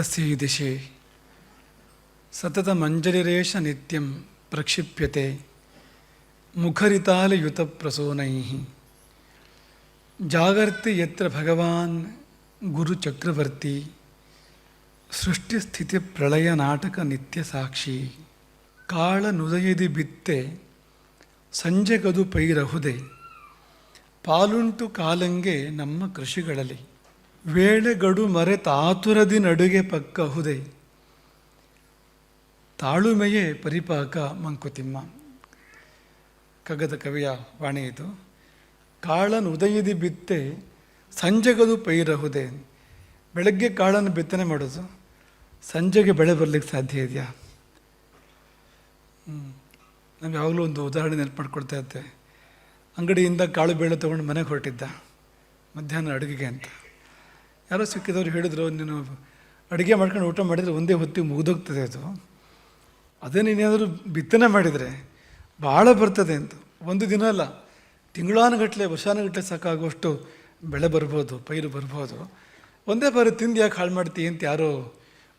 ತಸ್ಯ ದಿಶೆ ಸತತಮಂಜಲಿರೇಶ ನಿತ್ಯಂ ಪ್ರಕ್ಷಿಪ್ಯತೆ ಮುಖರಿತಾಲಯುತಪ್ರಸೂನೈ ಜಾಗರ್ತಿ ಯತ್ರ ಭಗವಾನ್ ಗುರುಚಕ್ರವರ್ತಿ ಸೃಷ್ಟಿಸ್ಥಿತಿ ಪ್ರಳಯ ನಾಟಕ ನಿತ್ಯ ಸಾಕ್ಷಿ ಕಾಳ ನುದಯದಿ ಬಿತ್ತೆ ಸಂಜೆಗದು ಪೈರಹುದೆ ಪಾಲುಂಟು ಕಾಲಂಗೆ ನಮ್ಮ ಕೃಷಿಗಳಲ್ಲಿ ವೇಳೆಗಡು ಮರೆತಾತುರದಿ ನಡುಗೆ ಪಕ್ಕಹುದೆ ತಾಳುಮೆಯೇ ಪರಿಪಾಕ ಮಂಕುತಿಮ್ಮ. ಕಗದ ಕವಿಯ ವಾಣಿ ಇದು. ಕಾಳನ್ ಉದಯದಿ ಬಿತ್ತೆ ಸಂಜೆಗದು ಪೈರಹುದೆ ಬೆಳಗ್ಗೆ ಕಾಳನ್ನು ಬಿತ್ತನೆ ಮಾಡೋದು. ಸಂಜೆಗೆ ಬೆಳೆ ಬರಲಿಕ್ಕೆ ಸಾಧ್ಯ ಇದೆಯಾ? ನಾವು ಯಾವಾಗಲೂ ಒಂದು ಉದಾಹರಣೆ ನೆನಪು ಮಾಡ್ಕೊಡ್ತಾ ಇದ್ದೆ. ಅಂಗಡಿಯಿಂದ ಕಾಳು ಬೇಳೆ ತೊಗೊಂಡು ಮನೆಗೆ ಹೊರಟಿದ್ದ. ಮಧ್ಯಾಹ್ನ ಅಡುಗೆಗೆ ಅಂತ. ಯಾರೋ ಸಿಕ್ಕಿದವರು ಹೇಳಿದ್ರು, ನೀನು ಅಡುಗೆ ಮಾಡ್ಕೊಂಡು ಊಟ ಮಾಡಿದರೆ ಒಂದೇ ಹೊತ್ತಿಗೆ ಮುಗಿದೋಗ್ತದೆ ಅದು. ಅದೇ ನೀನೇನಾದರೂ ಬಿತ್ತನೆ ಮಾಡಿದರೆ ಭಾಳ ಬರ್ತದೆ ಅಂತ. ಒಂದು ದಿನ ಅಲ್ಲ ತಿಂಗಳಾನುಗಟ್ಟಲೆ ವರ್ಷಾನುಗಟ್ಟಲೆ ಸಾಕಾಗುವಷ್ಟು ಬೆಳೆ ಬರ್ಬೋದು, ಪೈರು ಬರ್ಬೋದು. ಒಂದೇ ಬಾರಿ ತಿಂದು ಯಾಕೆ ಹಾಳು ಮಾಡ್ತೀವಿ ಅಂತ ಯಾರೋ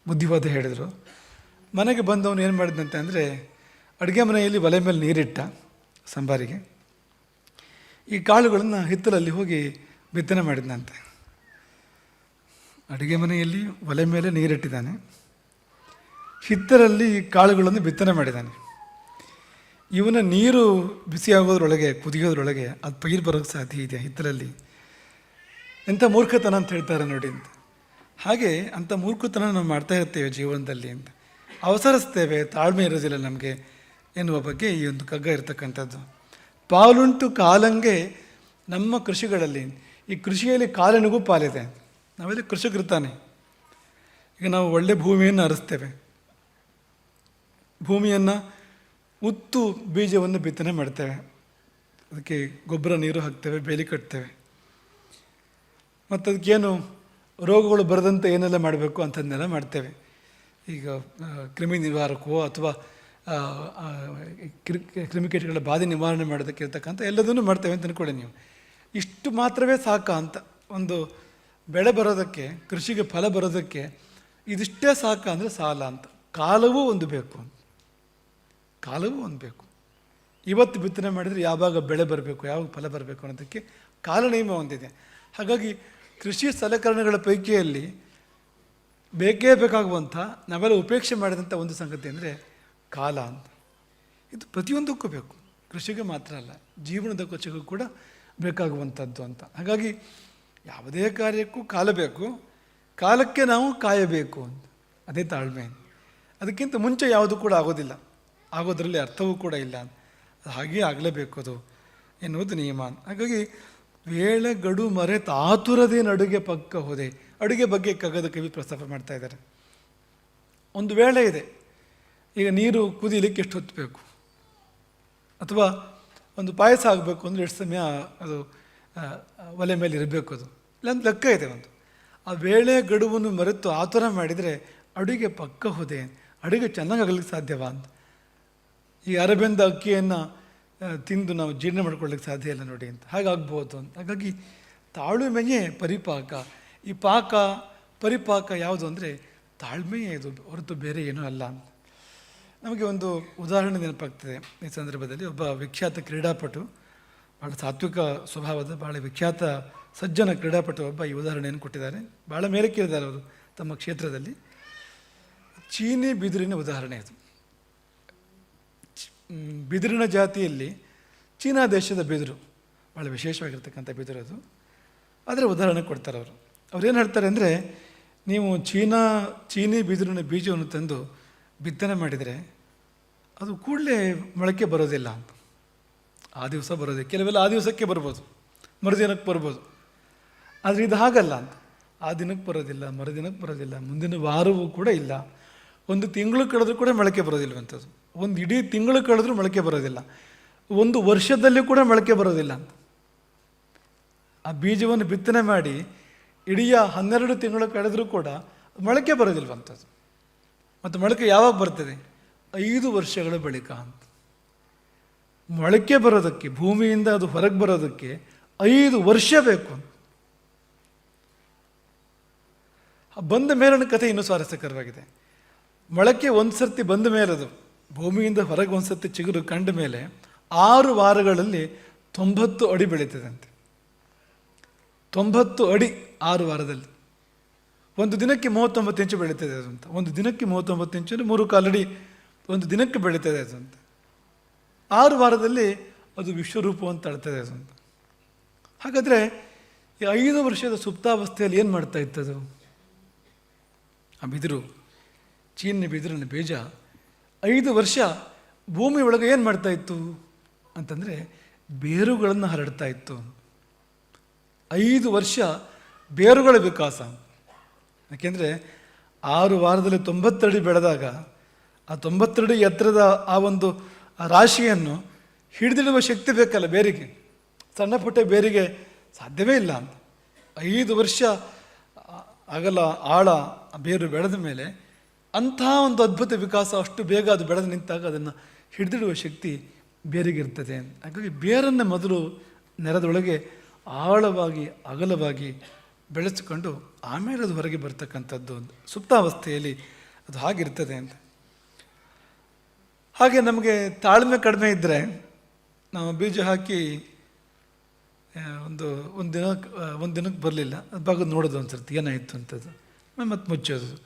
ಬುದ್ಧಿವಾದ ಹೇಳಿದರು. ಮನೆಗೆ ಬಂದವನು ಏನು ಮಾಡಿದಂತೆ ಅಂದರೆ, ಅಡುಗೆ ಮನೆಯಲ್ಲಿ ಒಲೆ ಮೇಲೆ ನೀರಿಟ್ಟ ಸಂಬಾರಿಗೆ. ಈ ಕಾಳುಗಳನ್ನು ಹಿತ್ತಲಲ್ಲಿ ಹೋಗಿ ಬಿತ್ತನೆ ಮಾಡಿದ್ನಂತೆ. ಅಡುಗೆ ಮನೆಯಲ್ಲಿ ಒಲೆ ಮೇಲೆ ನೀರಿಟ್ಟಿದ್ದಾನೆ. ಹಿತ್ತರಲ್ಲಿ ಕಾಳುಗಳನ್ನು ಬಿತ್ತನೆ ಮಾಡಿದ್ದಾನೆ. ಇವನ ನೀರು ಬಿಸಿಯಾಗೋದ್ರೊಳಗೆ, ಕುದಿಯೋದ್ರೊಳಗೆ ಅದು ಪೈರು ಬರೋಕ್ಕೆ ಸಾಧ್ಯ ಇದೆ ಹಿತ್ತಲಲ್ಲಿ. ಎಂಥ ಮೂರ್ಖತನ ಅಂತ ಹೇಳ್ತಾರೆ ನೋಡಿ ಅಂತ. ಹಾಗೆ ಅಂಥ ಮೂರ್ಖತನ ನಾವು ಮಾಡ್ತಾ ಇರ್ತೇವೆ ಜೀವನದಲ್ಲಿ ಅಂತ. ಅವಸರಿಸ್ತೇವೆ, ತಾಳ್ಮೆ ಇರೋದಿಲ್ಲ ನಮಗೆ ಎನ್ನುವ ಬಗ್ಗೆ ಈ ಒಂದು ಕಗ್ಗ ಇರತಕ್ಕಂಥದ್ದು. ಪಾಲುಂಟು ಕಾಲಂಗೆ ನಮ್ಮ ಕೃಷಿಗಳಲ್ಲಿ ಈ ಕೃಷಿಯಲ್ಲಿ ಕಾಲನಿಗೂ ಪಾಲಿದೆ. ನಾವೆಲ್ಲ ಕೃಷಿಕರಿರ್ತಾನೆ. ಈಗ ನಾವು ಒಳ್ಳೆ ಭೂಮಿಯನ್ನು ಅರಿಸ್ತೇವೆ. ಭೂಮಿಯನ್ನು ಉತ್ತು ಬೀಜವನ್ನು ಬಿತ್ತನೆ ಮಾಡ್ತೇವೆ. ಅದಕ್ಕೆ ಗೊಬ್ಬರ ನೀರು ಹಾಕ್ತೇವೆ, ಬೇಲಿ ಕಟ್ತೇವೆ. ಮತ್ತು ಅದಕ್ಕೇನು ರೋಗಗಳು ಬರದಂತೆ ಏನೆಲ್ಲ ಮಾಡಬೇಕು ಅಂಥದ್ದನ್ನೆಲ್ಲ ಮಾಡ್ತೇವೆ. ಈಗ ಕ್ರಿಮಿ ನಿವಾರಕವೋ ಅಥವಾ ಕ್ರಿಮಿಕೀಟಗಳ ಬಾಧೆ ನಿವಾರಣೆ ಮಾಡೋದಕ್ಕೆ ಇರ್ತಕ್ಕಂಥ ಎಲ್ಲದನ್ನು ಮಾಡ್ತೇವೆ ಅಂತ ಅಂದ್ಕೊಳ್ಳಿ ನೀವು. ಇಷ್ಟು ಮಾತ್ರವೇ ಸಾಕ ಅಂತ ಒಂದು ಬೆಳೆ ಬರೋದಕ್ಕೆ, ಕೃಷಿಗೆ ಫಲ ಬರೋದಕ್ಕೆ ಇದಿಷ್ಟೇ ಸಾಕ ಅಂದರೆ ಸಾಲ ಅಂತ. ಕಾಲವೂ ಒಂದು ಬೇಕು. ಕಾಲವೂ ಒಂದು ಬೇಕು. ಇವತ್ತು ಬಿತ್ತನೆ ಮಾಡಿದರೆ ಯಾವಾಗ ಬೆಳೆ ಬರಬೇಕು, ಯಾವಾಗ ಫಲ ಬರಬೇಕು ಅನ್ನೋದಕ್ಕೆ ಕಾಲ ನಿಯಮ ಒಂದಿದೆ. ಹಾಗಾಗಿ ಕೃಷಿ ಸಲಕರಣೆಗಳ ಪೈಕಿಯಲ್ಲಿ ಬೇಕೇ ಬೇಕಾಗುವಂಥ, ನಾವೆಲ್ಲ ಉಪೇಕ್ಷೆ ಮಾಡಿದಂಥ ಒಂದು ಸಂಗತಿ ಅಂದರೆ ಕಾಲ ಅಂತ. ಇದು ಪ್ರತಿಯೊಂದಕ್ಕೂ ಬೇಕು. ಕೃಷಿಗೆ ಮಾತ್ರ ಅಲ್ಲ, ಜೀವನದ ಕೊಚ್ಚಿಗೂ ಕೂಡ ಬೇಕಾಗುವಂಥದ್ದು ಅಂತ. ಹಾಗಾಗಿ ಯಾವುದೇ ಕಾರ್ಯಕ್ಕೂ ಕಾಲ ಬೇಕು. ಕಾಲಕ್ಕೆ ನಾವು ಕಾಯಬೇಕು ಅಂತ. ಅದೇ ತಾಳ್ಮೆ. ಅದಕ್ಕಿಂತ ಮುಂಚೆ ಯಾವುದು ಕೂಡ ಆಗೋದಿಲ್ಲ. ಆಗೋದರಲ್ಲಿ ಅರ್ಥವೂ ಕೂಡ ಇಲ್ಲ. ಅದು ಹಾಗೇ ಆಗಲೇಬೇಕು ಅದು ಎನ್ನುವುದು ನಿಯಮ. ಹಾಗಾಗಿ ವೇಳೆ ಗಡು ಮರೆ ತಾತುರದೇನು ಅಡುಗೆ ಪಕ್ಕ ಹೋದೆ. ಅಡುಗೆ ಬಗ್ಗೆ ಕಗದ ಕವಿ ಪ್ರಸ್ತಾಪ ಮಾಡ್ತಾ ಇದ್ದಾರೆ. ಒಂದು ವೇಳೆ ಇದೆ. ಈಗ ನೀರು ಕುದಿಲಿಕ್ಕೆ ಎಷ್ಟು ಹೊತ್ತು ಬೇಕು? ಅಥವಾ ಒಂದು ಪಾಯಸ ಆಗಬೇಕು ಅಂದರೆ ಎಷ್ಟು ಸಮಯ ಅದು ಒಲೆ ಮೇಲೆ ಇರಬೇಕು ಅದು. ಇಲ್ಲೊಂದು ಲೆಕ್ಕ ಇದೆ ಒಂದು. ಆ ವೇಳೆ ಗಡುವನ್ನು ಮರೆತು ಆತುರ ಮಾಡಿದರೆ ಅಡುಗೆ ಪಕ್ಕ ಹೋದೆ, ಅಡುಗೆ ಚೆನ್ನಾಗಿ ಆಗಲಿಕ್ಕೆ ಸಾಧ್ಯವಾ ಅಂತ. ಈ ಅರಬೆಂದ ಅಕ್ಕಿಯನ್ನು ತಿಂದು ನಾವು ಜೀರ್ಣ ಮಾಡ್ಕೊಳ್ಳಿಕ್ಕೆ ಸಾಧ್ಯ ಇಲ್ಲ ನೋಡಿ ಅಂತ. ಹಾಗಾಗ್ಬೋದು ಅಂತ. ಹಾಗಾಗಿ ತಾಳ್ಮೆಯೇ ಪರಿಪಾಕ. ಈ ಪಾಕ, ಪರಿಪಾಕ ಯಾವುದು ಅಂದರೆ ತಾಳ್ಮೆಯೇ ಇದು ಹೊರತು ಬೇರೆ ಏನೂ ಅಲ್ಲ ಅಂತ. ನಮಗೆ ಒಂದು ಉದಾಹರಣೆ ನೆನಪಾಗ್ತದೆ. ಈ ಸಂದರ್ಭದಲ್ಲಿ ಒಬ್ಬ ವಿಖ್ಯಾತ ಕ್ರೀಡಾಪಟು ಭಾಳ ಸಾತ್ವಿಕ ಸ್ವಭಾವದ ಭಾಳ ವಿಖ್ಯಾತ ಸಜ್ಜನ ಕ್ರೀಡಾಪಟು ಒಬ್ಬ ಈ ಉದಾಹರಣೆಯನ್ನು ಕೊಟ್ಟಿದ್ದಾರೆ. ಭಾಳ ಮೇಲಕ್ಕಿದ್ದಾರೆ ಅವರು ತಮ್ಮ ಕ್ಷೇತ್ರದಲ್ಲಿ. ಚೀನಿ ಬಿದಿರಿನ ಉದಾಹರಣೆ ಅದು. ಬಿದಿರಿನ ಜಾತಿಯಲ್ಲಿ ಚೀನಾ ದೇಶದ ಬಿದಿರು ಭಾಳ ವಿಶೇಷವಾಗಿರ್ತಕ್ಕಂಥ ಬಿದಿರು ಅದು. ಅದರ ಉದಾಹರಣೆ ಕೊಡ್ತಾರೆ ಅವರು. ಅವ್ರೇನು ಹೇಳ್ತಾರೆ ಅಂದರೆ, ನೀವು ಚೀನಾ, ಚೀನಿ ಬಿದಿರಿನ ಬೀಜವನ್ನು ತಂದು ಬಿತ್ತನೆ ಮಾಡಿದರೆ ಅದು ಕೂಡಲೇ ಮೊಳಕೆ ಬರೋದಿಲ್ಲ ಅಂತ. ಆ ದಿವಸ ಬರೋದೇ. ಕೆಲವೆಲ್ಲ ಆ ದಿವಸಕ್ಕೆ ಬರ್ಬೋದು. ಮರುದಿನಕ್ಕೆ ಬರ್ಬೋದು. ಆದರೆ ಇದು ಹಾಗಲ್ಲ ಅಂತ. ಆ ದಿನಕ್ಕೆ ಬರೋದಿಲ್ಲ, ಮರುದಿನಕ್ಕೆ ಬರೋದಿಲ್ಲ, ಮುಂದಿನ ವಾರವೂ ಕೂಡ ಇಲ್ಲ. ಒಂದು ತಿಂಗಳು ಕಳೆದ್ರೂ ಕೂಡ ಮೊಳಕೆ ಬರೋದಿಲ್ವಂಥದ್ದು ಒಂದು ಇಡೀ ತಿಂಗಳು ಕಳೆದ್ರೂ ಮೊಳಕೆ ಬರೋದಿಲ್ಲ. ಒಂದು ವರ್ಷದಲ್ಲಿ ಕೂಡ ಮೊಳಕೆ ಬರೋದಿಲ್ಲ ಅಂತ. ಆ ಬೀಜವನ್ನು ಬಿತ್ತನೆ ಮಾಡಿ ಇಡೀ ಹನ್ನೆರಡು ತಿಂಗಳು ಕಳೆದರೂ ಕೂಡ ಮೊಳಕೆ ಬರೋದಿಲ್ವಂಥದ್ದು ಮತ್ತು ಮೊಳಕೆ ಯಾವಾಗ ಬರ್ತದೆ? ಐದು ವರ್ಷಗಳ ಬಳಿಕ ಅಂತ. ಮೊಳಕೆ ಬರೋದಕ್ಕೆ, ಭೂಮಿಯಿಂದ ಅದು ಹೊರಗೆ ಬರೋದಕ್ಕೆ ಐದು ವರ್ಷ ಬೇಕು ಬಂದ ಮೇಲಿನ ಕಥೆ ಇನ್ನೂ ಸ್ವಾರಸ್ಯಕರವಾಗಿದೆ. ಮೊಳಕೆ ಒಂದು ಸರ್ತಿ ಬಂದ ಮೇಲೆ ಅದು ಭೂಮಿಯಿಂದ ಹೊರಗೆ ಒಂದು ಸರ್ತಿ ಚಿಗುರು ಕಂಡ ಮೇಲೆ ಆರು ವಾರಗಳಲ್ಲಿ ತೊಂಬತ್ತು ಅಡಿ ಬೆಳೀತದಂತೆ. ತೊಂಬತ್ತು ಅಡಿ ಆರು ವಾರದಲ್ಲಿ. ಒಂದು ದಿನಕ್ಕೆ ಮೂವತ್ತೊಂಬತ್ತು ಇಂಚು ಬೆಳೀತದೆ ಅದು ಅಂತ ಒಂದು ದಿನಕ್ಕೆ ಮೂವತ್ತೊಂಬತ್ತು ಇಂಚು ಮೂರು ಕಾಲಡಿ ಒಂದು ದಿನಕ್ಕೆ ಬೆಳೀತದೆ ಅದು ಅಂತ ಆರು ವಾರದಲ್ಲಿ ಅದು ವಿಶ್ವರೂಪ ಅಂತ ಅಳ್ತದೆ ಅದು ಹಾಗಾದರೆ ಈ ಐದು ವರ್ಷದ ಸುಪ್ತಾವಸ್ಥೆಯಲ್ಲಿ ಏನು ಮಾಡ್ತಾ ಇತ್ತದು ಆ ಬಿದಿರು, ಚೀನಿನ ಬಿದಿರಿನ ಬೀಜ ಐದು ವರ್ಷ ಭೂಮಿ ಒಳಗೆ ಏನು ಮಾಡ್ತಾ ಇತ್ತು? ಅಂತಂದರೆ ಬೇರುಗಳನ್ನು ಹರಡ್ತಾ ಇತ್ತು. ಐದು ವರ್ಷ ಬೇರುಗಳ ವಿಕಾಸ. ಯಾಕೆಂದರೆ ಆರು ವಾರದಲ್ಲಿ ತೊಂಬತ್ತಡಿ ಬೆಳೆದಾಗ ಆ ತೊಂಬತ್ತಡಿ ಎತ್ತರದ ಆ ಒಂದು ಆ ರಾಶಿಯನ್ನು ಹಿಡಿದಿಡುವ ಶಕ್ತಿ ಬೇಕಲ್ಲ ಬೇರಿಗೆ. ಸಣ್ಣ ಪುಟ್ಟ ಬೇರಿಗೆ ಸಾಧ್ಯವೇ ಇಲ್ಲ ಅಂತ. ಐದು ವರ್ಷ ಅಗಲ, ಆಳ ಬೇರು ಬೆಳೆದ ಮೇಲೆ ಅಂಥ ಒಂದು ಅದ್ಭುತ ವಿಕಾಸ ಅಷ್ಟು ಬೇಗ ಅದು ಬೆಳೆದು ನಿಂತಾಗ ಅದನ್ನು ಹಿಡಿದಿಡುವ ಶಕ್ತಿ ಬೇರಿಗಿರ್ತದೆ ಹಾಗಾಗಿ ಬೇರನ್ನು ಮೊದಲು ನೆಲದೊಳಗೆ ಆಳವಾಗಿ, ಅಗಲವಾಗಿ ಬೆಳೆಸಿಕೊಂಡು ಆಮೇಲೆ ಅದು ಹೊರಗೆ ಬರ್ತಕ್ಕಂಥದ್ದು ಸುಪ್ತಾವಸ್ಥೆಯಲ್ಲಿ ಅದು ಹಾಗಿರ್ತದೆ ಅಂತ. ಹಾಗೆ ನಮಗೆ ತಾಳ್ಮೆ ಕಡಿಮೆ ಇದ್ದರೆ ನಾವು ಬೀಜ ಹಾಕಿ ಒಂದು ಒಂದು ದಿನ ಒಂದು ದಿನಕ್ಕೆ ಬರಲಿಲ್ಲ. ಅದು ಭಾಗ ನೋಡೋದು ಒಂದು ಸರ್ತಿ ಏನಾಯಿತು ಅಂತದ್ದು. ಮತ್ತೆ ಮುಚ್ಚೋದು.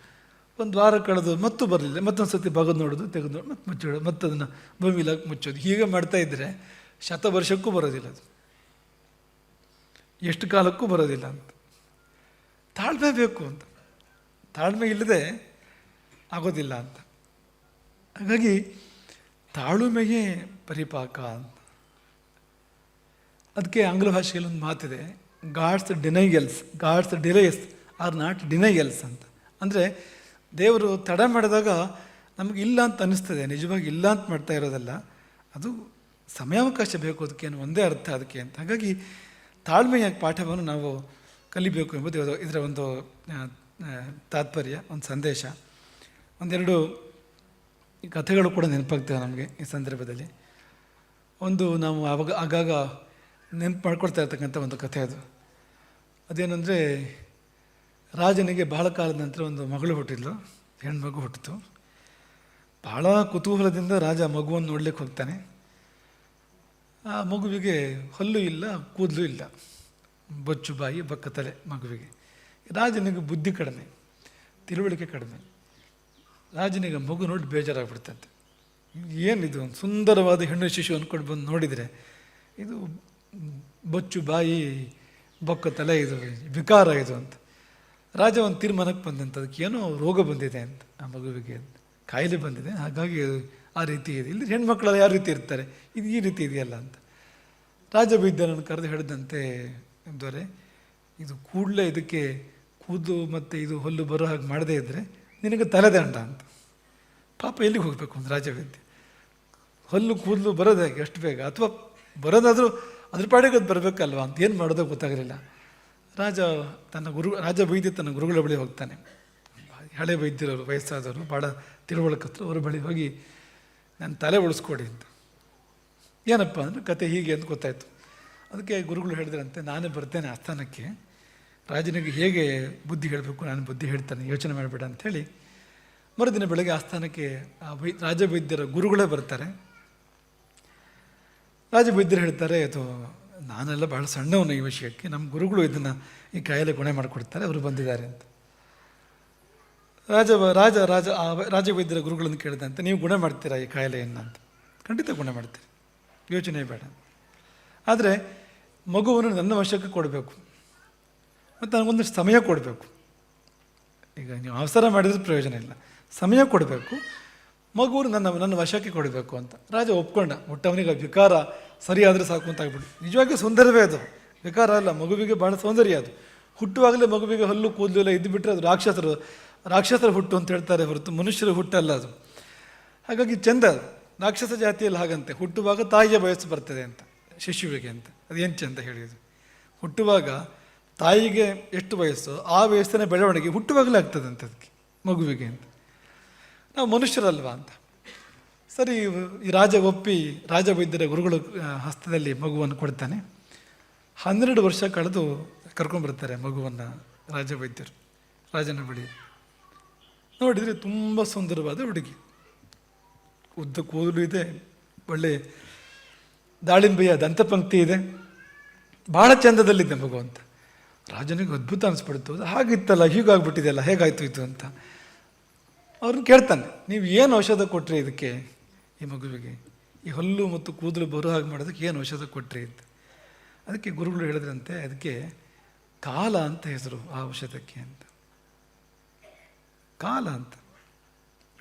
ಒಂದು ವಾರ ಕಳೆದು ಮತ್ತೂ ಬರಲಿಲ್ಲ. ಮತ್ತೊಂದು ಸರ್ತಿ ಬಗದು ನೋಡೋದು, ತೆಗೆದು ಮತ್ತೆ ಮುಚ್ಚೋದು ಮತ್ತೆ ಅದನ್ನು ಭೂಮಿಲಿ ಹಾಕಿ ಮುಚ್ಚೋದು. ಹೀಗೆ ಮಾಡ್ತಾ ಇದ್ದರೆ ಶತ ವರ್ಷಕ್ಕೂ ಬರೋದಿಲ್ಲ ಅದು. ಎಷ್ಟು ಕಾಲಕ್ಕೂ ಬರೋದಿಲ್ಲ ಅಂತ. ತಾಳ್ಮೆ ಬೇಕು ಅಂತ. ತಾಳ್ಮೆ ಇಲ್ಲದೆ ಆಗೋದಿಲ್ಲ ಅಂತ. ಹಾಗಾಗಿ ತಾಳ್ಮೆಯೇ ಪರಿಪಾಕ ಅಂತ. ಅದಕ್ಕೆ ಆಂಗ್ಲ ಭಾಷೆಯಲ್ಲಿ ಒಂದು ಮಾತಿದೆ God's denials God's delays are not denials ಅಂತ. ಅಂದರೆ ದೇವರು ತಡ ಮಾಡಿದಾಗ ನಮಗೆ ಇಲ್ಲ ಅಂತ ಅನ್ನಿಸ್ತದೆ, ನಿಜವಾಗಿ ಇಲ್ಲ ಅಂತ ಮಾಡ್ತಾ ಇರೋದಲ್ಲ. ಅದು ಸಮಯಾವಕಾಶ ಬೇಕು ಅದಕ್ಕೆ ಅನ್ನೋ ಒಂದೇ ಅರ್ಥ ಅದಕ್ಕೆ ಅಂತ. ಹಾಗಾಗಿ ತಾಳ್ಮೆಯ ಪಾಠವನ್ನು ನಾವು ಕಲಿಬೇಕು ಎಂಬುದು ಇದು- ಇದರ ಒಂದು ತಾತ್ಪರ್ಯ, ಒಂದು ಸಂದೇಶ. ಒಂದೆರಡು ಈ ಕಥೆಗಳು ಕೂಡ ನೆನಪಾಗ್ತವೆ ನಮಗೆ ಈ ಸಂದರ್ಭದಲ್ಲಿ. ಒಂದು ನಾವು ಆವಾಗ ಆಗಾಗ ನೆನಪು ಮಾಡ್ಕೊಳ್ತಾ ಇರ್ತಕ್ಕಂಥ ಒಂದು ಕಥೆ ಅದು. ಅದೇನಂದರೆ, ರಾಜನಿಗೆ ಬಹಳ ಕಾಲದ ನಂತರ ಒಂದು ಮಗಳು ಹುಟ್ಟಿದ್ಲು, ಹೆಣ್ಮಗು ಹುಟ್ಟಿತು. ಬಹಳ ಕುತೂಹಲದಿಂದ ರಾಜ ಮಗುವನ್ನು ನೋಡ್ಲಿಕ್ಕೆ ಹೋಗ್ತಾನೆ. ಆ ಮಗುವಿಗೆ ಹಲ್ಲು ಇಲ್ಲ, ಕೂದಲು ಇಲ್ಲ. ಬೊಚ್ಚು ಬಾಯಿ, ಬಕ್ಕ ತಲೆ ಮಗುವಿಗೆ. ರಾಜನಿಗೆ ಬುದ್ಧಿ ಕಡಿಮೆ, ತಿಳುವಳಿಕೆ ಕಡಿಮೆ. ರಾಜನಿಗೆ ಮಗು ನೋಡಿ ಬೇಜಾರಾಗ್ಬಿಡ್ತಂತೆ. ಏನಿದು ಒಂದು ಸುಂದರವಾದ ಹೆಣ್ಣು ಶಿಶು ಅಂದ್ಕೊಂಡು ಬಂದು ನೋಡಿದರೆ ಇದು ಬೊಚ್ಚು ಬಾಯಿ, ಬೊಕ್ಕ ತಲೆ ಇದು, ವಿಕಾರ ಇದು ಅಂತ. ರಾಜ ಒಂದು ತೀರ್ಮಾನಕ್ಕೆ ಬಂದಂತ. ಅದಕ್ಕೆ ಏನೋ ರೋಗ ಬಂದಿದೆ ಅಂತ ಆ ಮಗುವಿಗೆ ಕಾಯಿಲೆ ಬಂದಿದೆ. ಹಾಗಾಗಿ ಆ ರೀತಿ ಇದೆ. ಇಲ್ಲಿ ಹೆಣ್ಮಕ್ಳೆಲ್ಲ ಯಾವ ರೀತಿ ಇರ್ತಾರೆ? ಇದು ಈ ರೀತಿ ಇದೆಯಲ್ಲ ಅಂತ. ರಾಜ ವೈದ್ಯರನ್ನು ಕರೆದು ಹೇಳಿದಂತೆ ದೊರೆ ಇದು ಕೂಡಲೇ ಇದಕ್ಕೆ ಕೂದು ಮತ್ತು ಇದು ಹೊಲ್ಲು ಬರೋ ಹಾಗೆ ಮಾಡದೇ ಇದ್ದರೆ ನಿನಗೆ ತಲೆದಂಡ ಅಂತ. ಪಾಪ ಎಲ್ಲಿಗೆ ಹೋಗಬೇಕು ಅಂತ ರಾಜವೈದ್ಯ ಹಲ್ಲು ಕೂದಲು ಬರೋದಾಗೆ ಎಷ್ಟು ಬೇಗ? ಅಥವಾ ಬರೋದಾದರೂ ಅದ್ರ ಪಾಡಿಗೆ ಅದು ಬರಬೇಕಲ್ವ ಅಂತ? ಏನು ಮಾಡೋದೋ ಗೊತ್ತಾಗಲಿಲ್ಲ. ರಾಜ ತನ್ನ ಗುರು, ರಾಜ ವೈದ್ಯ ತನ್ನ ಗುರುಗಳ ಬಳಿ ಹೋಗ್ತಾನೆ. ಹಳೆ ವೈದ್ಯರವರು ವಯಸ್ಸಾದವರು ಭಾಳ ತಿಳುವಳಿಕತ್ರು, ಅವ್ರ ಬಳಿ ಹೋಗಿ ನನ್ನ ತಲೆ ಉಳಿಸ್ಕೊಡಿ ಅಂತ. ಏನಪ್ಪ ಅಂದರೆ ಕತೆ ಹೀಗೆ ಅಂತ ಗೊತ್ತಾಯಿತು. ಅದಕ್ಕೆ ಗುರುಗಳು ಹೇಳಿದ್ರಂತೆ, ನಾನೇ ಬರ್ತೇನೆ ಆಸ್ಥಾನಕ್ಕೆ. ರಾಜನಿಗೆ ಹೇಗೆ ಬುದ್ಧಿ ಹೇಳಬೇಕು, ನಾನು ಬುದ್ಧಿ ಹೇಳ್ತಾನೆ, ಯೋಚನೆ ಮಾಡಬೇಡ ಅಂಥೇಳಿ ಮರುದಿನ ಬೆಳಗ್ಗೆ ಆಸ್ಥಾನಕ್ಕೆ ಆ ವೈ, ರಾಜವೈದ್ಯರ ಗುರುಗಳೇ ಬರ್ತಾರೆ. ರಾಜವೈದ್ಯರು ಹೇಳ್ತಾರೆ ಅದು ನಾನೆಲ್ಲ ಬಹಳ ಸಣ್ಣವನು ಈ ವಿಷಯಕ್ಕೆ, ನಮ್ಮ ಗುರುಗಳು ಇದನ್ನು ಈ ಕಾಯಿಲೆ ಗುಣ ಮಾಡಿಕೊಡ್ತಾರೆ, ಅವರು ಬಂದಿದ್ದಾರೆ ಅಂತ. ರಾಜ ರಾಜ ರಾಜ, ಆ ರಾಜವೈದ್ಯರ ಗುರುಗಳನ್ನು ಕೇಳಿದಂತೆ ನೀವು ಗುಣ ಮಾಡ್ತೀರಾ ಈ ಕಾಯಿಲೆಯನ್ನು? ಅಂತ. ಖಂಡಿತ ಗುಣ ಮಾಡ್ತೀರಿ ಯೋಚನೆ ಬೇಡ. ಆದರೆ ಮಗುವನ್ನು ನನ್ನ ವಶಕ್ಕೆ ಕೊಡಬೇಕು. ಮತ್ತು ನನಗೊಂದಷ್ಟು ಸಮಯ ಕೊಡಬೇಕು. ಈಗ ನೀವು ಅವಸರ ಮಾಡಿದ್ರೆ ಪ್ರಯೋಜನ ಇಲ್ಲ. ಸಮಯ ಕೊಡಬೇಕು. ಮಗುವನ್ನು ನನ್ನ ನನ್ನ ವಶಕ್ಕೆ ಕೊಡಬೇಕು ಅಂತ. ರಾಜ ಒಪ್ಕೊಂಡ. ಮುಟ್ಟವನಿಗೆ ವಿಕಾರ ಸರಿಯಾದರೆ ಸಾಕು ಅಂತ ಆಗ್ಬಿಟ್ಟು ನಿಜವಾಗಿ ಸುಂದರವೇ ಅದು. ವಿಕಾರ ಅಲ್ಲ, ಮಗುವಿಗೆ ಭಾಳ ಸೌಂದರ್ಯ ಅದು. ಹುಟ್ಟುವಾಗಲೇ ಮಗುವಿಗೆ ಹಲ್ಲು, ಕೂದಲು ಎಲ್ಲ ಇದ್ದು ಬಿಟ್ಟರೆ ಅದು ರಾಕ್ಷಸರು, ರಾಕ್ಷಸರ ಹುಟ್ಟು ಅಂತ ಹೇಳ್ತಾರೆ ಹೊರತು ಮನುಷ್ಯರ ಹುಟ್ಟಲ್ಲ ಅದು. ಹಾಗಾಗಿ ಚೆಂದ. ರಾಕ್ಷಸ ಜಾತಿಯಲ್ಲಿ ಹಾಗಂತೆ. ಹುಟ್ಟುವಾಗ ತಾಯಿಯ ವಯಸ್ಸು ಬರ್ತದೆ ಅಂತ, ಶಿಶುವಿಗೆ ಅಂತ. ಅದೇನು ಚಂದ ಹೇಳಿದ್ರು ಹುಟ್ಟುವಾಗ ತಾಯಿಗೆ ಎಷ್ಟು ವಯಸ್ಸು, ಆ ವಯಸ್ಸಿನ ಬೆಳವಣಿಗೆ ಹುಟ್ಟುವಾಗಲೇ ಆಗ್ತದೆ ಅಂತ ಅದಕ್ಕೆ, ಮಗುವಿಗೆ ಅಂತ. ನಾವು ಮನುಷ್ಯರಲ್ವಾ ಅಂತ. ಸರಿ, ಈ ರಾಜ ಒಪ್ಪಿ, ರಾಜ ವೈದ್ಯರ ಗುರುಗಳು ಹಸ್ತದಲ್ಲಿ ಮಗುವನ್ನು ಕೊಡ್ತಾನೆ. ಹನ್ನೆರಡು ವರ್ಷ ಕಳೆದು ಕರ್ಕೊಂಡ್ಬರ್ತಾರೆ ಮಗುವನ್ನು ರಾಜ ವೈದ್ಯರು, ರಾಜನ ಬಳಿ. ನೋಡಿದರೆ ತುಂಬ ಸುಂದರವಾದ ಹುಡುಗಿ. ಉದ್ದ ಕೂದಲು ಇದೆ, ಒಳ್ಳೆ ದಾಳಿಂಬೆಯ ದಂತಪಂಕ್ತಿ ಇದೆ. ಭಾಳ ಚಂದದಲ್ಲಿದ್ದೆ ಮಗು ಅಂತ. ರಾಜನಿಗೆ ಅದ್ಭುತ ಅನಿಸ್ಬಿಡ್ತು. ಹಾಗಿತ್ತಲ್ಲ ಹೀಗಾಗ್ಬಿಟ್ಟಿದೆಯಲ್ಲ ಹೇಗಾಯ್ತು ಇದು ಅಂತ. ಅವ್ರನ್ನ ಕೇಳ್ತಾನೆ, ನೀವು ಏನು ಔಷಧ ಕೊಟ್ರಿ ಇದಕ್ಕೆ? ಈ ಮಗುವಿಗೆ, ಈ ಹಲ್ಲು ಮತ್ತು ಕೂದಲು ಬರೋ ಹಾಗೆ ಮಾಡೋದಕ್ಕೆ ಏನು ಔಷಧ ಕೊಟ್ರಿ? ಅಂತ. ಅದಕ್ಕೆ ಗುರುಗಳು ಹೇಳಿದ್ರಂತೆ, ಅದಕ್ಕೆ ಕಾಲ ಅಂತ ಹೆಸರು ಆ ಔಷಧಕ್ಕೆ ಅಂತ. ಕಾಲ ಅಂತ.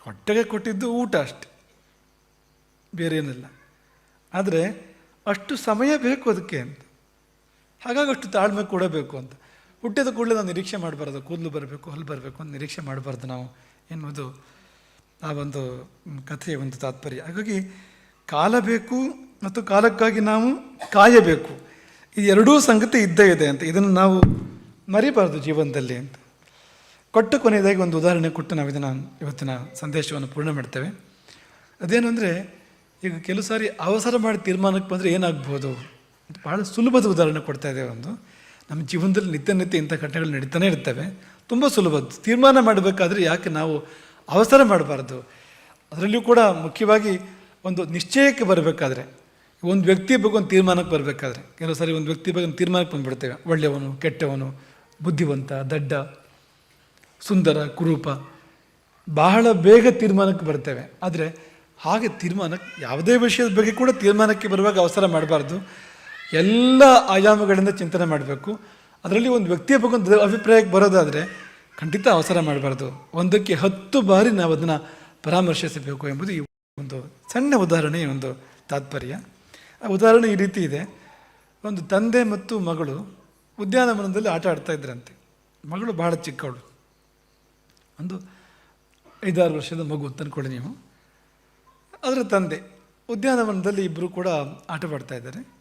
ಹೊಟ್ಟೆಗೆ ಕೊಟ್ಟಿದ್ದು ಊಟ ಅಷ್ಟೆ ಬೇರೆ ಏನಿಲ್ಲ ಆದರೆ ಅಷ್ಟು ಸಮಯ ಬೇಕು ಅದಕ್ಕೆ ಅಂತ. ಹಾಗಾಗಿ ಅಷ್ಟು ತಾಳ್ಮೆ ಕೊಡಬೇಕು ಅಂತ. ಹುಟ್ಟಿದ ಕೂಡಲೇ ನಾವು ನಿರೀಕ್ಷೆ ಮಾಡಬಾರ್ದು. ಕೂದಲು ಬರಬೇಕು ಹಲ್ಲು ಬರಬೇಕು ಅಂತ ನಿರೀಕ್ಷೆ ಮಾಡಬಾರ್ದು ನಾವು ಎನ್ನುವುದು ಆ ಒಂದು ಕಥೆಯ ಒಂದು ತಾತ್ಪರ್ಯ. ಹಾಗಾಗಿ ಕಾಲ ಬೇಕು ಮತ್ತು ಕಾಲಕ್ಕಾಗಿ ನಾವು ಕಾಯಬೇಕು. ಈ ಎರಡೂ ಸಂಗತಿ ಇದ್ದೇ ಇದೆ ಅಂತ. ಇದನ್ನು ನಾವು ಮರಿಬಾರ್ದು ಜೀವನದಲ್ಲಿ ಅಂತ. ಕೊಟ್ಟ ಕೊನೆಯದಾಗಿ ಒಂದು ಉದಾಹರಣೆ ಕೊಟ್ಟು ನಾವು ಇದನ್ನು ಇವತ್ತಿನ ಸಂದೇಶವನ್ನು ಪೂರ್ಣ ಮಾಡ್ತೇವೆ. ಅದೇನು ಅಂದರೆ ಈಗ ಕೆಲವು ಸಾರಿ ಅವಸರ ಮಾಡಿ ತೀರ್ಮಾನಕ್ಕೆ ಬಂದರೆ ಏನಾಗ್ಬೋದು? ಭಾಳ ಸುಲಭದ ಉದಾಹರಣೆ ಕೊಡ್ತಾ ಇದ್ದೇವೆ ಒಂದು. ನಮ್ಮ ಜೀವನದಲ್ಲಿ ನಿತ್ಯ ನಿತ್ಯ ಇಂಥ ಘಟನೆಗಳು ನಡೀತಾನೆ ಇರ್ತವೆ. ತುಂಬ ಸುಲಭದ್ದು. ತೀರ್ಮಾನ ಮಾಡಬೇಕಾದ್ರೆ ಯಾಕೆ ನಾವು ಅವಸರ ಮಾಡಬಾರ್ದು? ಅದರಲ್ಲಿಯೂ ಕೂಡ ಮುಖ್ಯವಾಗಿ ಒಂದು ನಿಶ್ಚಯಕ್ಕೆ ಬರಬೇಕಾದ್ರೆ, ಒಂದು ವ್ಯಕ್ತಿ ಬಗ್ಗೆ ಒಂದು ತೀರ್ಮಾನಕ್ಕೆ ಬರಬೇಕಾದ್ರೆ, ಕೆಲವು ಸಾರಿ ಒಂದು ವ್ಯಕ್ತಿ ಬಗ್ಗೆ ಒಂದು ತೀರ್ಮಾನಕ್ಕೆ ಬಂದುಬಿಡ್ತೇವೆ. ಒಳ್ಳೆಯವನು, ಕೆಟ್ಟವನು, ಬುದ್ಧಿವಂತ, ದಡ್ಡ, ಸುಂದರ, ಕುರೂಪ, ಬಹಳ ಬೇಗ ತೀರ್ಮಾನಕ್ಕೆ ಬರ್ತೇವೆ. ಆದರೆ ಹಾಗೆ ತೀರ್ಮಾನಕ್ಕೆ ಯಾವುದೇ ವಿಷಯದ ಬಗ್ಗೆ ಕೂಡ ತೀರ್ಮಾನಕ್ಕೆ ಬರುವಾಗ ಅವಸರ ಮಾಡಬಾರ್ದು. ಎಲ್ಲ ಆಯಾಮಗಳಿಂದ ಚಿಂತನೆ ಮಾಡಬೇಕು. ಅದರಲ್ಲಿ ಒಂದು ವ್ಯಕ್ತಿಯ ಬಗ್ಗೆ ಒಂದು ಅಭಿಪ್ರಾಯಕ್ಕೆ ಬರೋದಾದರೆ ಖಂಡಿತ ಅವಸರ ಮಾಡಬಾರ್ದು. ಒಂದಕ್ಕೆ ಹತ್ತು ಬಾರಿ ನಾವು ಅದನ್ನು ಪರಾಮರ್ಶಿಸಬೇಕು ಎಂಬುದು ಈ ಒಂದು ಸಣ್ಣ ಉದಾಹರಣೆ ಒಂದು ತಾತ್ಪರ್ಯ. ಆ ಉದಾಹರಣೆ ಈ ರೀತಿ ಇದೆ. ಒಂದು ತಂದೆ ಮತ್ತು ಮಗಳು ಉದ್ಯಾನವನದಲ್ಲಿ ಆಟ ಆಡ್ತಾ ಇದ್ರಂತೆ. ಮಗಳು ಬಹಳ ಚಿಕ್ಕವಳು. ಒಂದು ಐದಾರು ವರ್ಷದ ಮಗು ಅಂತ ಅಂದ್ಕೊಳ್ಳಿ ನೀವು. ಅದರ ತಂದೆ ಉದ್ಯಾನವನದಲ್ಲಿ ಇಬ್ಬರು ಕೂಡ ಆಟವಾಡ್ತಾ ಇದ್ದಾರೆ.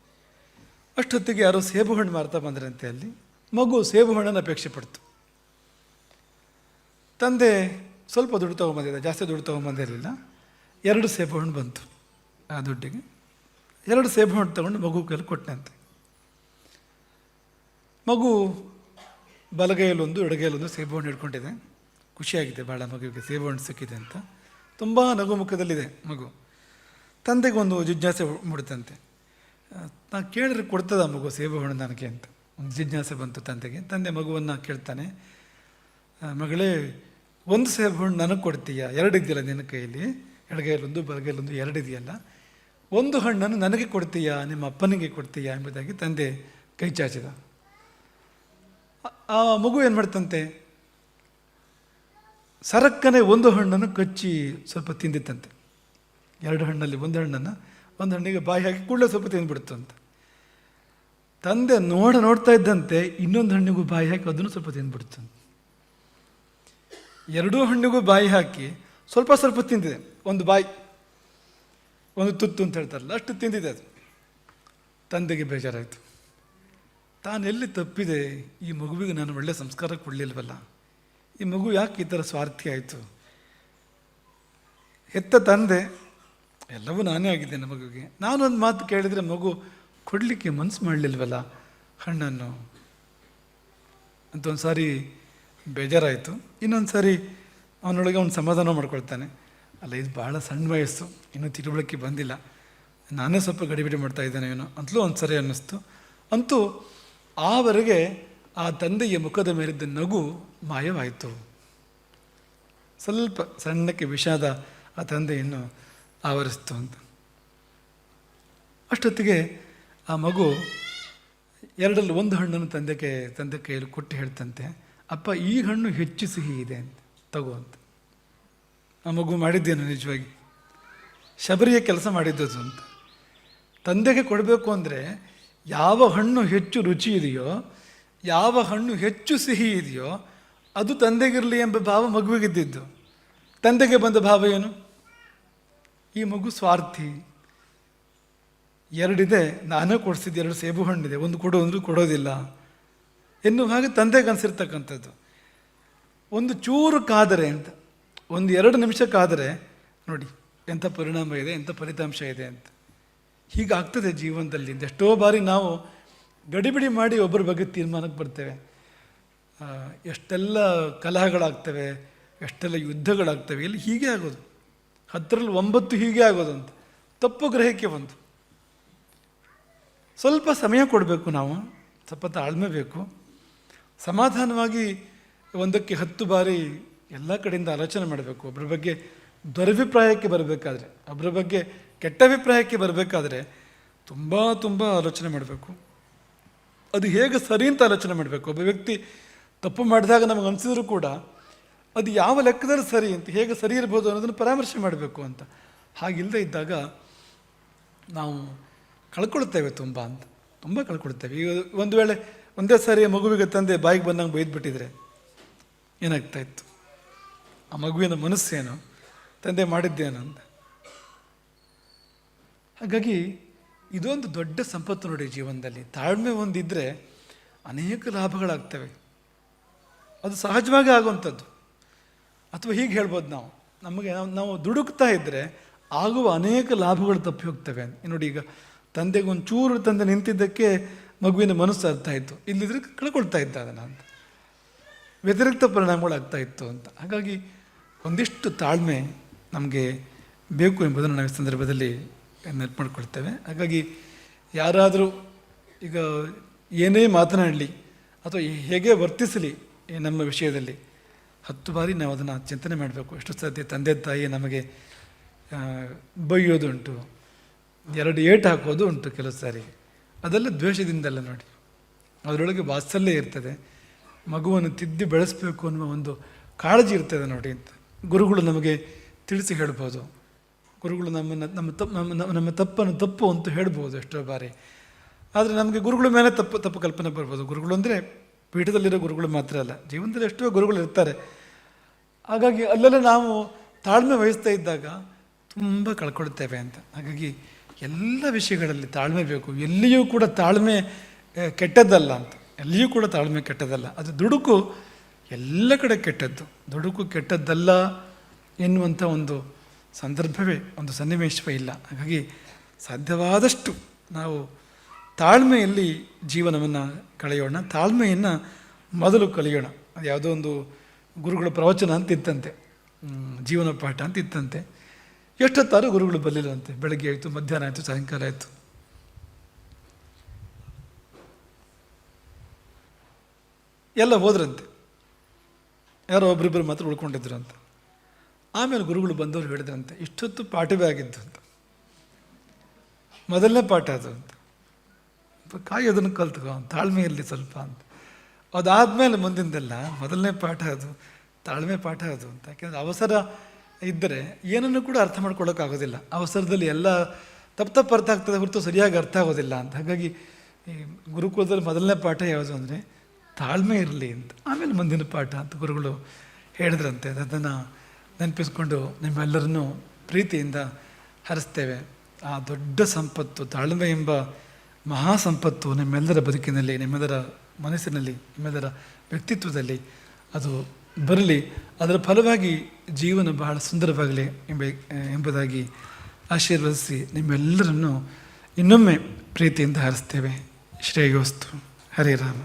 ಅಷ್ಟೊತ್ತಿಗೆ ಯಾರೋ ಸೇಬು ಹಣ್ಣು ಮಾರ್ತಾ ಬಂದ್ರಂತೆ ಅಲ್ಲಿ. ಮಗು ಸೇಬು ಹಣ್ಣನ್ನು ಅಪೇಕ್ಷೆ ಪಡ್ತು. ತಂದೆ ಸ್ವಲ್ಪ ದುಡ್ಡು ತೊಗೊಂಬಂದಿದ್ದ, ಜಾಸ್ತಿ ದುಡ್ಡು ತೊಗೊಂಬಂದಿರಲಿಲ್ಲ. ಎರಡು ಸೇಬು ಹಣ್ಣು ಬಂತು ಆ ದುಡ್ಡಿಗೆ. ಎರಡು ಸೇಬು ಹಣ್ಣು ತೊಗೊಂಡು ಮಗು ಕೈಲಿ ಕೊಟ್ಟನಂತೆ. ಮಗು ಬಲಗೈಯಲ್ಲೊಂದು, ಎಡಗೈಯಲ್ಲೊಂದು ಸೇಬು ಹಣ್ಣು ಹಿಡ್ಕೊಂಡಿದೆ. ಖುಷಿಯಾಗಿದೆ ಭಾಳ ಮಗುವಿಗೆ ಸೇಬು ಹಣ್ಣು ಸಿಕ್ಕಿದೆ ಅಂತ. ತುಂಬ ನಗು ಮುಖದಲ್ಲಿದೆ ಮಗು. ತಂದೆಗೊಂದು ಜಿಜ್ಞಾಸೆ ಮೂಡುತ್ತಂತೆ. ನಾ ಕೇಳಿದ್ರೆ ಕೊಡ್ತದ ಮಗು, ಸೇಬು ಹಣ್ಣು ನನಗೆ ಅಂತ. ಒಂದು ಜಿಜ್ಞಾಸೆ ಬಂತು ತಂದೆಗೆ. ತಂದೆ ಮಗುವನ್ನು ಕೇಳ್ತಾನೆ ಮಗಳೇ, ಒಂದು ಸೇಬು ಹಣ್ಣು ನನಗೆ ಕೊಡ್ತೀಯಾ? ಎರಡು ಇದೆಯಲ್ಲ ನಿನ್ನ ಕೈಯಲ್ಲಿ? ಎಡಗೈಯಲ್ಲೊಂದು ಬಲಗೈಲೊಂದು ಎರಡು ಇದೆಯಲ್ಲ? ಒಂದು ಹಣ್ಣನ್ನು ನನಗೆ ಕೊಡ್ತೀಯಾ? ನಿಮ್ಮ ಅಪ್ಪನಿಗೆ ಕೊಡ್ತೀಯಾ? ಎಂಬುದಾಗಿ ತಂದೆ ಕೈ ಚಾಚಿದ. ಆ ಮಗು ಏನು ಮಾಡ್ತಂತೆ? ಸರಕ್ಕನೆ ಒಂದು ಹಣ್ಣನ್ನು ಕಚ್ಚಿ ಸ್ವಲ್ಪ ತಿಂದಿತ್ತಂತೆ. ಎರಡು ಹಣ್ಣಲ್ಲಿ ಒಂದು ಹಣ್ಣನ್ನು ಒಂದು ಹಣ್ಣಿಗೆ ಬಾಯಿ ಹಾಕಿ ಕೂಡಲೇ ಸ್ವಲ್ಪ ತಿಂದ್ಬಿಡ್ತು ಅಂತ. ತಂದೆ ನೋಡ ನೋಡ್ತಾ ಇದ್ದಂತೆ ಇನ್ನೊಂದು ಹಣ್ಣಿಗೂ ಬಾಯಿ ಹಾಕಿ ಅದನ್ನು ಸ್ವಲ್ಪ ತಿಂದ್ಬಿಡ್ತು ಎರಡೂ ಹಣ್ಣಿಗೂ ಬಾಯಿ ಹಾಕಿ ಸ್ವಲ್ಪ ಸ್ವಲ್ಪ ತಿಂದಿದೆ. ಒಂದು ಬಾಯಿ, ಒಂದು ತುತ್ತು ಅಂತ ಹೇಳ್ತಾರಲ್ಲ, ಅಷ್ಟು ತಿಂದಿದೆ ಅದು. ತಂದೆಗೆ ಬೇಜಾರಾಯಿತು. ತಾನೆಲ್ಲಿ ತಪ್ಪಿದೆ? ಈ ಮಗುವಿಗೆ ನಾನು ಒಳ್ಳೆಯ ಸಂಸ್ಕಾರ ಕೊಡಲಿಲ್ವಲ್ಲ? ಈ ಮಗು ಯಾಕೆ ಈ ಥರ ಸ್ವಾರ್ಥಿ ಆಯಿತು ಹೆತ್ತ ತಂದೆ ಎಲ್ಲವೂ ನಾನೇ ಆಗಿದ್ದೇನೆ ಮಗುವಿಗೆ ನಾನೊಂದು ಮಾತು ಕೇಳಿದರೆ ಮಗು, ಕೊಡಲಿಕ್ಕೆ ಮನಸ್ಸು ಮಾಡಲಿಲ್ವಲ್ಲ ಹಣ್ಣನ್ನು ಅಂತ ಒಂದು ಸಾರಿ ಬೇಜಾರಾಯಿತು. ಇನ್ನೊಂದು ಸಾರಿ ಅವನೊಳಗೆ ಅವ್ನು ಸಮಾಧಾನ ಮಾಡ್ಕೊಳ್ತಾನೆ. ಅಲ್ಲ, ಇದು ಭಾಳ ಸಣ್ಣ ವಯಸ್ಸು. ಇನ್ನೂ ತಿಳುವಳಿಕೆ ಬಂದಿಲ್ಲ. ನಾನೇ ಸ್ವಲ್ಪ ಗಡಿಬಿಡಿ ಮಾಡ್ತಾ ಇದ್ದಾನೆ ಏನೋ ಅಂತಲೂ ಒಂದು ಸರಿ ಅನ್ನಿಸ್ತು. ಅಂತೂ ಆವರೆಗೆ ಆ ತಂದೆಯ ಮುಖದ ಮೇಲಿದ್ದ ನಗು ಮಾಯವಾಯಿತು. ಸ್ವಲ್ಪ ಸಣ್ಣಕ್ಕೆ ವಿಷಾದ ಆ ತಂದೆಯನ್ನು ಆವರಿಸ್ತು ಅಂತ. ಅಷ್ಟೊತ್ತಿಗೆ ಆ ಮಗು ಎರಡರಲ್ಲಿ ಒಂದು ಹಣ್ಣನ್ನು ತಂದೆಗೆ, ತಂದೆ ಕೈಯಲ್ಲಿ ಕೊಟ್ಟು ಹೇಳ್ತಂತೆ, ಅಪ್ಪ, ಈ ಹಣ್ಣು ಹೆಚ್ಚು ಸಿಹಿ ಇದೆ ಅಂತ, ತಗೋ ಅಂತ. ಆ ಮಗು ಮಾಡಿದ್ದೇನು ನಿಜವಾಗಿ? ಶಬರಿಯ ಕೆಲಸ ಮಾಡಿದ್ದದು ಅಂತ. ತಂದೆಗೆ ಕೊಡಬೇಕು ಅಂದರೆ ಯಾವ ಹಣ್ಣು ಹೆಚ್ಚು ರುಚಿ ಇದೆಯೋ, ಯಾವ ಹಣ್ಣು ಹೆಚ್ಚು ಸಿಹಿ ಇದೆಯೋ, ಅದು ತಂದೆಗಿರಲಿ ಎಂಬ ಭಾವ ಮಗುವಿಗಿದ್ದಿದ್ದು. ತಂದೆಗೆ ಬಂದ ಭಾವ ಏನು? ಈ ಮಗು ಸ್ವಾರ್ಥಿ. ಎರಡಿದೆ, ನಾನೇ ಕೊಡಿಸಿದ್ದು ಎರಡು ಸೇಬು ಹಣ್ಣಿದೆ, ಒಂದು ಕೊಡು, ಒಂದು ಕೊಡೋದಿಲ್ಲ. ಎನ್ನುವ ಹಾಗೆ ತಂದೆಗೆ ಅನಿಸಿರ್ತಕ್ಕಂಥದ್ದು. ಒಂದು ಚೂರು ಕಾದರೆ ಅಂತ, ಒಂದು ಎರಡು ನಿಮಿಷ ಕಾದರೆ, ನೋಡಿ, ಎಂಥ ಪರಿಣಾಮ ಇದೆ, ಎಂಥ ಫಲಿತಾಂಶ ಇದೆ ಅಂತ. ಹೀಗಾಗ್ತದೆ ಜೀವನದಲ್ಲಿ, ಎಷ್ಟೋ ಬಾರಿ ನಾವು ಗಡಿಬಿಡಿ ಮಾಡಿ ಒಬ್ಬರ ಬಗ್ಗೆ ತೀರ್ಮಾನಕ್ಕೆ ಬರ್ತೇವೆ. ಎಷ್ಟೆಲ್ಲ ಕಲಹಗಳಾಗ್ತವೆ, ಎಷ್ಟೆಲ್ಲ ಯುದ್ಧಗಳಾಗ್ತವೆ, ಇಲ್ಲಿ ಹೀಗೆ ಆಗೋದು. ಹತ್ತರಲ್ಲಿ ಒಂಬತ್ತು ಹೀಗೆ ಆಗೋದಂತ. ತಪ್ಪು ಗ್ರಹಕ್ಕೆ ಬಂತು. ಸ್ವಲ್ಪ ಸಮಯ ಕೊಡಬೇಕು ನಾವು, ಸ್ವಲ್ಪ ತಾಳ್ಮೆ ಬೇಕು. ಸಮಾಧಾನವಾಗಿ ಒಂದಕ್ಕೆ ಹತ್ತು ಬಾರಿ ಎಲ್ಲ ಕಡೆಯಿಂದ ಆಲೋಚನೆ ಮಾಡಬೇಕು. ಒಬ್ಬರ ಬಗ್ಗೆ ದುರಭಿಪ್ರಾಯಕ್ಕೆ ಬರಬೇಕಾದ್ರೆ ಒಬ್ಬರ ಬಗ್ಗೆ ಕೆಟ್ಟ ಅಭಿಪ್ರಾಯಕ್ಕೆ ಬರಬೇಕಾದ್ರೆ ತುಂಬ ತುಂಬ ಆಲೋಚನೆ ಮಾಡಬೇಕು. ಅದು ಹೇಗೆ ಸರಿ ಅಂತ ಆಲೋಚನೆ ಮಾಡಬೇಕು. ಒಬ್ಬ ವ್ಯಕ್ತಿ ತಪ್ಪು ಮಾಡಿದಾಗ ನಮಗೆ ಅನಿಸಿದ್ರು ಕೂಡ ಅದು ಯಾವ ಲೆಕ್ಕದಲ್ಲಿ ಸರಿ ಅಂತ, ಹೇಗೆ ಸರಿ ಇರ್ಬೋದು ಅನ್ನೋದನ್ನು ಪರಾಮರ್ಶೆ ಮಾಡಬೇಕು ಅಂತ. ಹಾಗಿಲ್ಲದೆ ಇದ್ದಾಗ ನಾವು ಕಳ್ಕೊಳ್ತೇವೆ ತುಂಬ ಅಂತ, ತುಂಬ ಕಳ್ಕೊಳ್ತೇವೆ ಈಗ ಒಂದು ವೇಳೆ, ಒಂದೇ ಸಾರಿ ಮಗುವಿಗೆ ತಂದೆ ಬಾಯಿಗೆ ಬಂದಂಗೆ ಬೈದ್ಬಿಟ್ಟಿದ್ರೆ ಏನಾಗ್ತಾ ಇತ್ತು? ಆ ಮಗುವಿನ ಮನಸ್ಸೇನು? ತಂದೆ ಮಾಡಿದ್ದೇನು ಅಂತ. ಹಾಗಾಗಿ ಇದೊಂದು ದೊಡ್ಡ ಸಂಪತ್ತು ನೋಡಿ ಜೀವನದಲ್ಲಿ. ತಾಳ್ಮೆ ಒಂದಿದ್ದರೆ ಅನೇಕ ಲಾಭಗಳಾಗ್ತವೆ. ಅದು ಸಹಜವಾಗಿ ಆಗುವಂಥದ್ದು. ಅಥವಾ ಹೀಗೆ ಹೇಳ್ಬೋದು ನಾವು, ನಮಗೆ ನಾವು ದುಡುಕ್ತಾ ಇದ್ದರೆ ಆಗುವ ಅನೇಕ ಲಾಭಗಳು ತಪ್ಪಿ ಹೋಗ್ತವೆ. ನೋಡಿ ಈಗ ತಂದೆಗೆ ಒಂದು ಚೂರು ತಂದೆ ನಿಂತಿದ್ದಕ್ಕೆ ಮಗುವಿನ ಮನಸ್ಸು ಅರ್ಥ ಆಯಿತು. ಇಲ್ಲಿದ್ರೆ ಕಳ್ಕೊಳ್ತಾ ಇದ್ದ ಅದನ್ನು ಅಂತ. ವ್ಯತಿರಿಕ್ತ ಪರಿಣಾಮಗಳಾಗ್ತಾ ಇತ್ತು ಅಂತ. ಹಾಗಾಗಿ ಒಂದಿಷ್ಟು ತಾಳ್ಮೆ ನಮಗೆ ಬೇಕು ಎಂಬುದನ್ನು ನಾವು ಈ ಸಂದರ್ಭದಲ್ಲಿ ನೆನಪು ಮಾಡ್ಕೊಳ್ತೇವೆ. ಹಾಗಾಗಿ ಯಾರಾದರೂ ಈಗ ಏನೇ ಮಾತನಾಡಲಿ ಅಥವಾ ಹೇಗೆ ವರ್ತಿಸಲಿ ನಮ್ಮ ವಿಷಯದಲ್ಲಿ ಹತ್ತು ಬಾರಿ ನಾವು ಅದನ್ನು ಚಿಂತನೆ ಮಾಡಬೇಕು. ಎಷ್ಟು ಸಾಧ್ಯ ತಂದೆ ತಾಯಿ ನಮಗೆ ಬೈಯೋದುಂಟು, ಎರಡು ಏಟು ಹಾಕೋದು ಉಂಟು ಕೆಲವು ಸಾರಿ. ಅದೆಲ್ಲ ದ್ವೇಷದಿಂದಲ್ಲ ನೋಡಿ. ಅದರೊಳಗೆ ವಾತ್ಸಲ್ಯ ಇರ್ತದೆ. ಮಗುವನ್ನು ತಿದ್ದಿ ಬೆಳೆಸಬೇಕು ಅನ್ನುವ ಒಂದು ಕಾಳಜಿ ಇರ್ತದೆ ನೋಡಿ ಅಂತ. ಗುರುಗಳು ನಮಗೆ ತಿಳಿಸಿ ಹೇಳ್ಬೋದು. ಗುರುಗಳು ನಮ್ಮನ್ನು, ನಮ್ಮ ತಪ್ಪು ನಮ್ಮ- ನಮ್ಮ ತಪ್ಪನ್ನು ತಪ್ಪು ಅಂತ ಹೇಳ್ಬೋದು ಎಷ್ಟೋ ಬಾರಿ. ಆದರೆ ನಮಗೆ ಗುರುಗಳ ಮೇಲೆ ತಪ್ಪು ತಪ್ಪು ಕಲ್ಪನೆ ಬರ್ಬೋದು. ಗುರುಗಳು ಅಂದರೆ ಪೀಠದಲ್ಲಿರೋ ಗುರುಗಳು ಮಾತ್ರ ಅಲ್ಲ, ಜೀವನದಲ್ಲಿ ಎಷ್ಟೋ ಗುರುಗಳು ಇರ್ತಾರೆ. ಹಾಗಾಗಿ ಅಲ್ಲೆಲ್ಲ ನಾವು ತಾಳ್ಮೆ ವಹಿಸ್ತಾ ಇದ್ದಾಗ ತುಂಬ ಕಳ್ಕೊಳ್ತೇವೆ ಅಂತ. ಹಾಗಾಗಿ ಎಲ್ಲ ವಿಷಯಗಳಲ್ಲಿ ತಾಳ್ಮೆ ಬೇಕು. ಎಲ್ಲಿಯೂ ಕೂಡ ತಾಳ್ಮೆ ಕೆಟ್ಟದ್ದಲ್ಲ ಅಂತ. ಎಲ್ಲಿಯೂ ಕೂಡ ತಾಳ್ಮೆ ಕೆಟ್ಟದ್ದಲ್ಲ. ಅದು ದುಡುಕು ಎಲ್ಲ ಕಡೆ ಕೆಟ್ಟದ್ದು. ದುಡುಕು ಕೆಟ್ಟದ್ದಲ್ಲ ಎನ್ನುವಂಥ ಒಂದು ಸಂದರ್ಭವೇ, ಒಂದು ಸನ್ನಿವೇಶವೇ ಇಲ್ಲ. ಹಾಗಾಗಿ ಸಾಧ್ಯವಾದಷ್ಟು ನಾವು ತಾಳ್ಮೆಯಲ್ಲಿ ಜೀವನವನ್ನು ಕಳೆಯೋಣ. ತಾಳ್ಮೆಯನ್ನು ಮೊದಲು ಕಲಿಯೋಣ. ಅದು ಯಾವುದೋ ಒಂದು ಗುರುಗಳ ಪ್ರವಚನ ಅಂತ ಇತ್ತಂತೆ ಜೀವನ ಪಾಠ ಅಂತ ಇತ್ತಂತೆ ಎಷ್ಟೊತ್ತಾರು ಗುರುಗಳು ಬರಲಿಲ್ಲಂತೆ. ಬೆಳಗ್ಗೆ ಆಯಿತು, ಮಧ್ಯಾಹ್ನ ಆಯಿತು, ಸಾಯಂಕಾಲ ಆಯಿತು. ಎಲ್ಲ ಹೋದ್ರಂತೆ. ಯಾರೋ ಒಬ್ಬರಿಬ್ಬರು ಮಾತ್ರ ಉಳ್ಕೊಂಡಿದ್ರು ಅಂತ ಆಮೇಲೆ ಗುರುಗಳು ಬಂದವರು ಹೇಳಿದ್ರಂತೆ, ಇಷ್ಟೊತ್ತು ಪಾಠವೇ ಆಗಿದ್ದು ಅಂತ ಮೊದಲನೇ ಪಾಠ ಅದು. ಅಂತ ಕಾಯೋದನ್ನು ಕಲ್ತ್ಕೊ ತಾಳ್ಮೆಯಲ್ಲಿ ಸ್ವಲ್ಪ ಅಂತ. ಅದಾದಮೇಲೆ ಮುಂದಿಂದೆಲ್ಲ ಮೊದಲನೇ ಪಾಠ ಅದು, ತಾಳ್ಮೆ ಪಾಠ ಅದು ಅಂತ. ಯಾಕೆಂದರೆ ಅವಸರ ಇದ್ದರೆ ಏನನ್ನು ಕೂಡ ಅರ್ಥ ಮಾಡ್ಕೊಳ್ಳೋಕ್ಕಾಗೋದಿಲ್ಲ. ಅವಸರದಲ್ಲಿ ಎಲ್ಲ ತಪ್ಪು ತಪ್ಪು ಅರ್ಥ ಆಗ್ತದೆ ಹೊರತು ಸರಿಯಾಗಿ ಅರ್ಥ ಆಗೋದಿಲ್ಲ ಅಂತ. ಹಾಗಾಗಿ ಈ ಗುರುಕುಲದಲ್ಲಿ ಮೊದಲನೇ ಪಾಠ ಯಾವುದು ಅಂದರೆ, ತಾಳ್ಮೆ ಇರಲಿ ಅಂತ. ಆಮೇಲೆ ಮುಂದಿನ ಪಾಠ ಅಂತ ಗುರುಗಳು ಹೇಳಿದ್ರಂತೆ. ಅದನ್ನು ನೆನಪಿಸ್ಕೊಂಡು ನಿಮ್ಮೆಲ್ಲರನ್ನೂ ಪ್ರೀತಿಯಿಂದ ಹರಿಸ್ತೇವೆ. ಆ ದೊಡ್ಡ ಸಂಪತ್ತು ತಾಳ್ಮೆ ಎಂಬ ಮಹಾ ಸಂಪತ್ತು ನಿಮ್ಮೆಲ್ಲರ ಬದುಕಿನಲ್ಲಿ, ನಿಮ್ಮೆಲ್ಲರ ಮನಸ್ಸಿನಲ್ಲಿ, ನಿಮ್ಮೆಲ್ಲರ ವ್ಯಕ್ತಿತ್ವದಲ್ಲಿ ಅದು ಬರಲಿ. ಅದರ ಫಲವಾಗಿ ಜೀವನ ಬಹಳ ಸುಂದರವಾಗಲಿ ಎಂಬ, ಎಂಬುದಾಗಿ ಆಶೀರ್ವದಿಸಿ ನಿಮ್ಮೆಲ್ಲರನ್ನು ಇನ್ನೊಮ್ಮೆ ಪ್ರೀತಿಯಿಂದ ಹರಿಸ್ತೇವೆ ಶ್ರೇಯೋಸ್ತು. ಹರೇ ರಾಮ.